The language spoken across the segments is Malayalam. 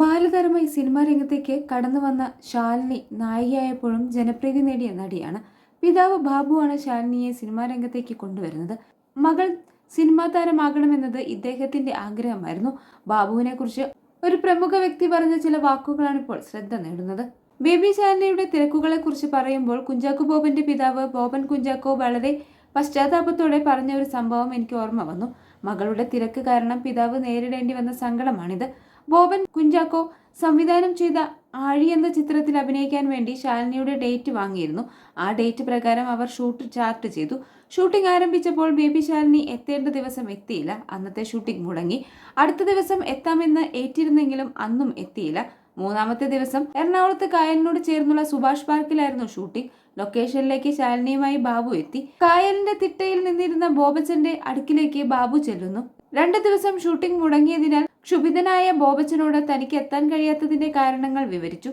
ബാലതാരമായി സിനിമാ രംഗത്തേക്ക് കടന്നു വന്ന ശാലിനി നായികയായപ്പോഴും ജനപ്രീതി നേടിയ നടിയാണ്. പിതാവ് ബാബുവാണ് ശാലിനിയെ സിനിമാ രംഗത്തേക്ക് കൊണ്ടുവരുന്നത്. മകൾ സിനിമാ താരമാകണമെന്നത് ഇദ്ദേഹത്തിന്റെ ആഗ്രഹമായിരുന്നു. ബാബുവിനെ കുറിച്ച് ഒരു പ്രമുഖ വ്യക്തി പറഞ്ഞ ചില വാക്കുകളാണ് ഇപ്പോൾ ശ്രദ്ധ നേടുന്നത്. ബേബി ശാലിനിയുടെ തിരക്കുകളെ കുറിച്ച് പറയുമ്പോൾ കുഞ്ചാക്കോ ബോബന്റെ പിതാവ് ബോബൻ കുഞ്ചാക്കോ വളരെ പശ്ചാത്താപത്തോടെ പറഞ്ഞ ഒരു സംഭവം എനിക്ക് ഓർമ്മ വന്നു. മകളുടെ തിരക്ക് കാരണം പിതാവ് നേരിടേണ്ടി വന്ന സങ്കടമാണിത്. ബോബൻ കുഞ്ചാക്കോ സംവിധാനം ചെയ്ത ആഴി എന്ന ചിത്രത്തിൽ അഭിനയിക്കാൻ വേണ്ടി ശാലിനിയുടെ ഡേറ്റ് വാങ്ങിയിരുന്നു. ആ ഡേറ്റ് പ്രകാരം അവർ ഷൂട്ട് ചാർട്ട് ചെയ്തു. ഷൂട്ടിംഗ് ആരംഭിച്ചപ്പോൾ ബേബി ശാലിനി എത്തേണ്ട ദിവസം എത്തിയില്ല. അന്നത്തെ ഷൂട്ടിംഗ് മുടങ്ങി. അടുത്ത ദിവസം എത്താമെന്ന് ഏറ്റിരുന്നെങ്കിലും അന്നും എത്തിയില്ല. മൂന്നാമത്തെ ദിവസം എറണാകുളത്ത് കായലിനോട് ചേർന്നുള്ള സുഭാഷ് പാർക്കിലായിരുന്നു ഷൂട്ടിംഗ്. ലൊക്കേഷനിലേക്ക് ശാലിനിയുമായി ബാബു എത്തി. കായലിന്റെ തിട്ടയിൽ നിന്നിരുന്ന ബോബച്ചന്റെ അടുക്കിലേക്ക് ബാബു ചെല്ലുന്നു. രണ്ടു ദിവസം ഷൂട്ടിംഗ് മുടങ്ങിയതിനാൽ ക്ഷുഭിതനായ ബോബച്ചനോട് തനിക്ക് എത്താൻ കഴിയാത്തതിന്റെ കാരണങ്ങൾ വിവരിച്ചു.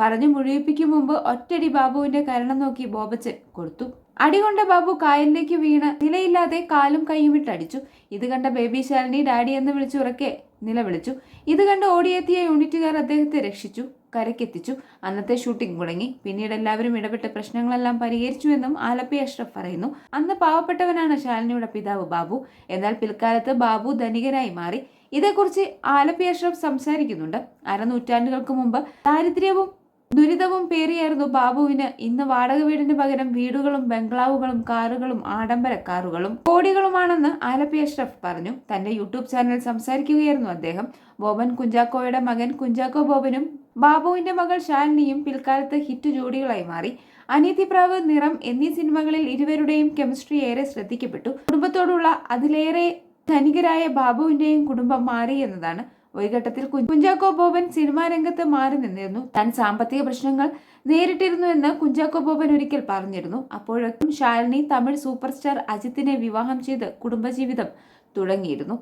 പറഞ്ഞു മുഴുവിപ്പിക്കും മുമ്പ് ഒറ്റടി ബാബുവിന്റെ കരണം നോക്കി ബോബച്ചൻ കൊടുത്തു. അടികൊണ്ട ബാബു കായലിലേക്ക് വീണ് നിലയില്ലാതെ കാലും കൈയും ഇട്ടടിച്ചു. ഇത് കണ്ട ബേബി ശാലിനി ഡാഡി എന്ന് വിളിച്ചുറക്കെ നിലവിളിച്ചു. ഇത് കണ്ട് ഓടിയെത്തിയ യൂണിറ്റുകാർ അദ്ദേഹത്തെ രക്ഷിച്ചു കരക്കെത്തിച്ചു അന്നത്തെ ഷൂട്ടിംഗ് മുടങ്ങി. പിന്നീട് എല്ലാവരും ഇടപെട്ട് പ്രശ്നങ്ങളെല്ലാം പരിഹരിച്ചു എന്നും ആലപ്പി അഷ്റഫ് പറയുന്നു. അന്ന് പാവപ്പെട്ടവനാണ് ശാലിനിയുടെ പിതാവ് ബാബു. എന്നാൽ പിൽക്കാലത്ത് ബാബു ധനികനായി മാറി. ഇതേക്കുറിച്ച് ആലപ്പി അഷ്റഫ് സംസാരിക്കുന്നുണ്ട്. അരനൂറ്റാണ്ടുകൾക്ക് മുമ്പ് ദാരിദ്ര്യവും ദുരിതവും പേറിയായിരുന്നു ബാബുവിന്. ഇന്ന് വാടക വീടിന് പകരം വീടുകളും ബംഗ്ലാവുകളും കാറുകളും ആഡംബര കാറുകളും കോടികളുമാണെന്ന് ആലപ്പി അഷ്റഫ് പറഞ്ഞു. തന്റെ യൂട്യൂബ് ചാനൽ സംസാരിക്കുകയായിരുന്നു അദ്ദേഹം. ബോബൻ കുഞ്ചാക്കോയുടെ മകൻ കുഞ്ചാക്കോ ബോബനും ബാബുവിന്റെ മകൾ ശാലിനിയും പിൽക്കാലത്ത് ഹിറ്റ് ജോഡികളായി മാറി. അനീതിപ്രാവ് നിറം എന്നീ സിനിമകളിൽ ഇരുവരുടെയും കെമിസ്ട്രി ഏറെ ശ്രദ്ധിക്കപ്പെട്ടു. കുടുംബത്തോടുള്ള അതിലേറെ ധനികരായ ബാബുവിന്റെയും കുടുംബം മാറി എന്നതാണ് ഒരു ഘട്ടത്തിൽ കുഞ്ചാക്കോ ബോബൻ സിനിമാ രംഗത്ത് മാറി നിന്നിരുന്നു. താൻ സാമ്പത്തിക പ്രശ്നങ്ങൾ നേരിട്ടിരുന്നു എന്ന് കുഞ്ചാക്കോ ബോബൻ ഒരിക്കൽ പറഞ്ഞിരുന്നു. അപ്പോഴേക്കും ശാലിനി തമിഴ് സൂപ്പർ സ്റ്റാർ അജിത്തിനെ വിവാഹം ചെയ്ത് കുടുംബജീവിതം തുടങ്ങിയിരുന്നു.